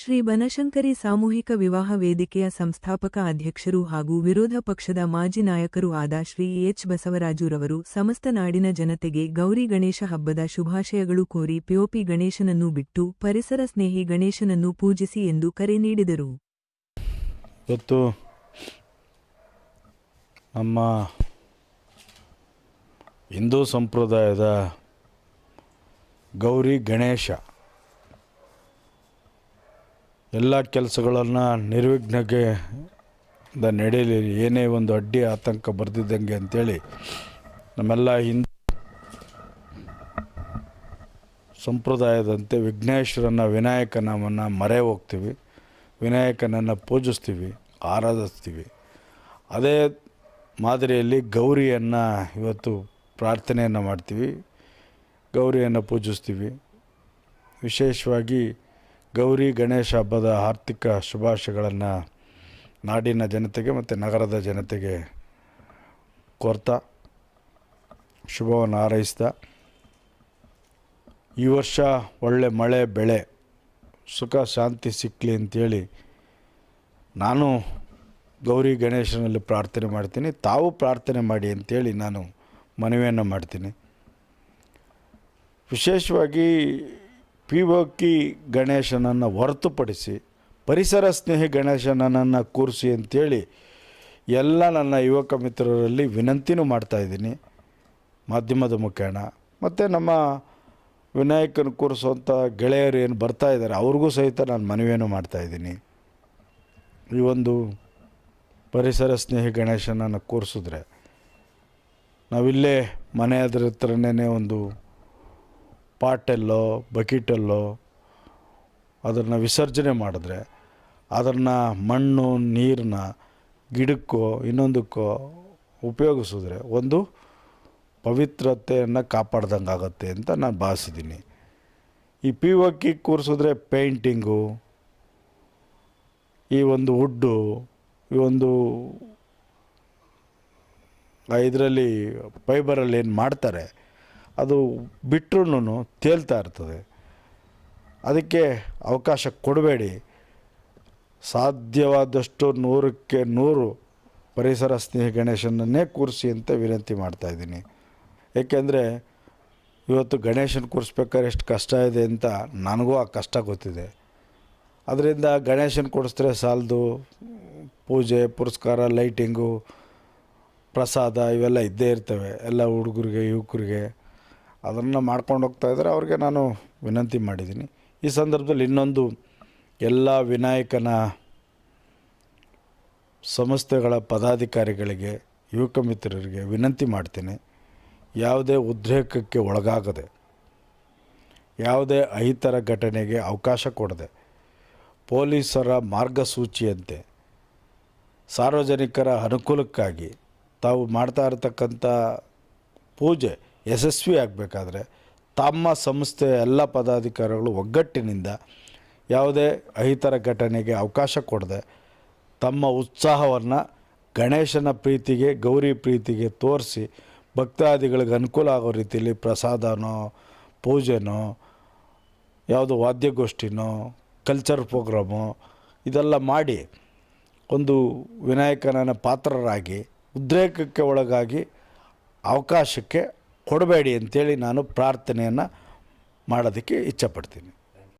ಶ್ರೀ ಬನಶಂಕರಿ ಸಾಮೂಹಿಕ ವಿವಾಹ ವೇದಿಕೆಯ ಸಂಸ್ಥಾಪಕ ಅಧ್ಯಕ್ಷರು ಹಾಗೂ ವಿರೋಧ ಪಕ್ಷದ ಮಾಜಿ ನಾಯಕರೂ ಆದ ಶ್ರೀ ಎಚ್ ಬಸವರಾಜುರವರು ಸಮಸ್ತ ನಾಡಿನ ಜನತೆಗೆ ಗೌರಿ ಗಣೇಶ ಹಬ್ಬದ ಶುಭಾಶಯಗಳು ಕೋರಿ ಪಿಒಪಿ ಗಣೇಶನನ್ನು ಬಿಟ್ಟು ಪರಿಸರ ಸ್ನೇಹಿ ಗಣೇಶನನ್ನು ಪೂಜಿಸಿ ಎಂದು ಕರೆ ನೀಡಿದರು. ಇವತ್ತು ನಮ್ಮ ಹಿಂದೂ ಸಂಪ್ರದಾಯದ ಗೌರಿ ಗಣೇಶ ಎಲ್ಲ ಕೆಲಸಗಳನ್ನು ನಿರ್ವಿಘ್ನಗೆ ನಡೆಯಲಿ ಏನೇ ಒಂದು ಅಡ್ಡಿ ಆತಂಕ ಬರ್ದಿದ್ದಂಗೆ ಅಂಥೇಳಿ ನಮ್ಮೆಲ್ಲ ಹಿಂದೂ ಸಂಪ್ರದಾಯದಂತೆ ವಿಘ್ನೇಶ್ವರನ ವಿನಾಯಕನವನ್ನು ಮರೆ ಹೋಗ್ತೀವಿ. ವಿನಾಯಕನನ್ನು ಪೂಜಿಸ್ತೀವಿ, ಆರಾಧಿಸ್ತೀವಿ. ಅದೇ ಮಾದರಿಯಲ್ಲಿ ಗೌರಿಯನ್ನು ಇವತ್ತು ಪ್ರಾರ್ಥನೆಯನ್ನು ಮಾಡ್ತೀವಿ. ಗೌರಿಯನ್ನು ಪೂಜಿಸ್ತೀವಿ. ವಿಶೇಷವಾಗಿ ಗೌರಿ ಗಣೇಶ ಹಬ್ಬದ ಆರ್ಥಿಕ ಶುಭಾಶಯಗಳನ್ನು ನಾಡಿನ ಜನತೆಗೆ ಮತ್ತು ನಗರದ ಜನತೆಗೆ ಕೋರ್ತಾ, ಶುಭವನ್ನು ಹಾರೈಸ್ತಾ, ಈ ವರ್ಷ ಒಳ್ಳೆ ಮಳೆ, ಬೆಳೆ, ಸುಖ, ಶಾಂತಿ ಸಿಕ್ಕಲಿ ಅಂತೇಳಿ ನಾನು ಗೌರಿ ಗಣೇಶನಲ್ಲಿ ಪ್ರಾರ್ಥನೆ ಮಾಡ್ತೀನಿ. ತಾವು ಪ್ರಾರ್ಥನೆ ಮಾಡಿ ಅಂತೇಳಿ ನಾನು ಮನವಿಯನ್ನು ಮಾಡ್ತೀನಿ. ವಿಶೇಷವಾಗಿ ಪಿ ಕಿ ಗಣೇಶನನ್ನು ಹೊರತುಪಡಿಸಿ, ಪರಿಸರ ಸ್ನೇಹಿ ಗಣೇಶನನ್ನು ಕೂರಿಸಿ ಅಂತೇಳಿ ಎಲ್ಲ ನನ್ನ ಯುವಕ ಮಿತ್ರರಲ್ಲಿ ವಿನಂತಿನೂ ಮಾಡ್ತಾಯಿದ್ದೀನಿ ಮಾಧ್ಯಮದ ಮುಖೇನ ಮತ್ತು ನಮ್ಮ ವಿನಾಯಕನ ಕೂರಿಸುವಂಥ ಗೆಳೆಯರು ಏನು ಬರ್ತಾ ಇದ್ದಾರೆ, ಅವ್ರಿಗೂ ಸಹಿತ ನಾನು ಮನವಿಯನ್ನು ಮಾಡ್ತಾಯಿದ್ದೀನಿ ಈ ಒಂದು ಪರಿಸರ ಸ್ನೇಹಿ ಗಣೇಶನನ್ನು ಕೂರಿಸಿದ್ರೆ ನಾವಿಲ್ಲೇ ಮನೆ ಹತ್ರನೇ ಒಂದು ಪಾಟೆಲ್ಲೋ, ಬಕೆಟಲ್ಲೋ ಅದನ್ನು ವಿಸರ್ಜನೆ ಮಾಡಿದ್ರೆ ಅದನ್ನು ಮಣ್ಣು ನೀರನ್ನ ಗಿಡಕ್ಕೋ, ಇನ್ನೊಂದಕ್ಕೋ ಉಪಯೋಗಿಸಿದ್ರೆ ಒಂದು ಪವಿತ್ರತೆಯನ್ನು ಕಾಪಾಡ್ದಂಗೆ ಆಗುತ್ತೆ ಅಂತ ನಾನು ಭಾವಿಸಿದ್ದೀನಿ. ಈ ಪಿ ಒಕ್ಕಿ ಕೂರಿಸಿದ್ರೆ ಪೇಂಟಿಂಗು, ಈ ಒಂದು ವುಡ್ಡು, ಈ ಒಂದು ಇದರಲ್ಲಿ ಫೈಬರಲ್ಲಿ ಏನು ಮಾಡ್ತಾರೆ ಅದು ಬಿಟ್ಟರೂ ತೇಲ್ತಾ ಇರ್ತದೆ. ಅದಕ್ಕೆ ಅವಕಾಶ ಕೊಡಬೇಡಿ. ಸಾಧ್ಯವಾದಷ್ಟು ನೂರಕ್ಕೆ ನೂರು ಪರಿಸರ ಸ್ನೇಹಿ ಗಣೇಶನನ್ನೇ ಕೂರಿಸಿ ಅಂತ ವಿನಂತಿ ಮಾಡ್ತಾಯಿದ್ದೀನಿ ಏಕೆಂದರೆ ಇವತ್ತು ಗಣೇಶನ ಕೂರಿಸ್ಬೇಕಾದ್ರೆ ಎಷ್ಟು ಕಷ್ಟ ಇದೆ ಅಂತ ನನಗೂ ಆ ಕಷ್ಟ ಗೊತ್ತಿದೆ. ಅದರಿಂದ ಗಣೇಶನ ಕೂಡಿಸಿದ್ರೆ ಸಾಲದು ಪೂಜೆ, ಪುರಸ್ಕಾರ, ಲೈಟಿಂಗು, ಪ್ರಸಾದ ಇವೆಲ್ಲ ಇದ್ದೇ ಇರ್ತವೆ. ಎಲ್ಲ ಹುಡುಗರಿಗೆ, ಯುವಕರಿಗೆ. ಅದನ್ನು ಮಾಡ್ಕೊಂಡು ಹೋಗ್ತಾ ಇದ್ದಾರೆ ಅವ್ರಿಗೆ ನಾನು ವಿನಂತಿ ಮಾಡಿದ್ದೀನಿ. ಈ ಸಂದರ್ಭದಲ್ಲಿ ಇನ್ನೊಂದು ಎಲ್ಲ ವಿನಾಯಕನ ಸಂಸ್ಥೆಗಳ ಪದಾಧಿಕಾರಿಗಳಿಗೆ, ಯುವಕ ಮಿತ್ರರಿಗೆ ವಿನಂತಿ ಮಾಡ್ತೀನಿ. ಯಾವುದೇ ಉದ್ರೇಕಕ್ಕೆ ಒಳಗಾಗದೆ, ಯಾವುದೇ ಅಹಿತರ ಘಟನೆಗೆ ಅವಕಾಶ ಕೊಡದೆ, ಪೊಲೀಸರ ಮಾರ್ಗಸೂಚಿಯಂತೆ ಸಾರ್ವಜನಿಕರ ಅನುಕೂಲಕ್ಕಾಗಿ ತಾವು ಮಾಡ್ತಾ ಇರತಕ್ಕಂಥ ಪೂಜೆ ಯಶಸ್ವಿ ಆಗಬೇಕಾದ್ರೆ ತಮ್ಮ ಸಂಸ್ಥೆಯ ಎಲ್ಲ ಪದಾಧಿಕಾರಿಗಳು ಒಗ್ಗಟ್ಟಿನಿಂದ ಯಾವುದೇ ಅಹಿತರ ಘಟನೆಗೆ ಅವಕಾಶ ಕೊಡದೆ ತಮ್ಮ ಉತ್ಸಾಹವನ್ನು ಗಣೇಶನ ಪ್ರೀತಿಗೆ, ಗೌರಿ ಪ್ರೀತಿಗೆ ತೋರಿಸಿ ಭಕ್ತಾದಿಗಳಿಗೆ ಅನುಕೂಲ ಆಗೋ ರೀತಿಯಲ್ಲಿ ಪ್ರಸಾದನೋ, ಪೂಜೆನೋ, ಯಾವುದೋ ವಾದ್ಯಗೋಷ್ಠಿನೋ ಕಲ್ಚರ್ ಪ್ರೋಗ್ರಾಮು ಇದೆಲ್ಲ ಮಾಡಿ ಒಂದು ವಿನಾಯಕನ ಪಾತ್ರರಾಗಿ, ಉದ್ರೇಕಕ್ಕೆ ಒಳಗಾಗಿ ಅವಕಾಶಕ್ಕೆ ಕೊಡಬೇಡಿ ಅಂತೇಳಿ ನಾನು ಪ್ರಾರ್ಥನೆಯನ್ನು ಮಾಡೋದಕ್ಕೆ ಇಚ್ಛಪಡ್ತೀನಿ.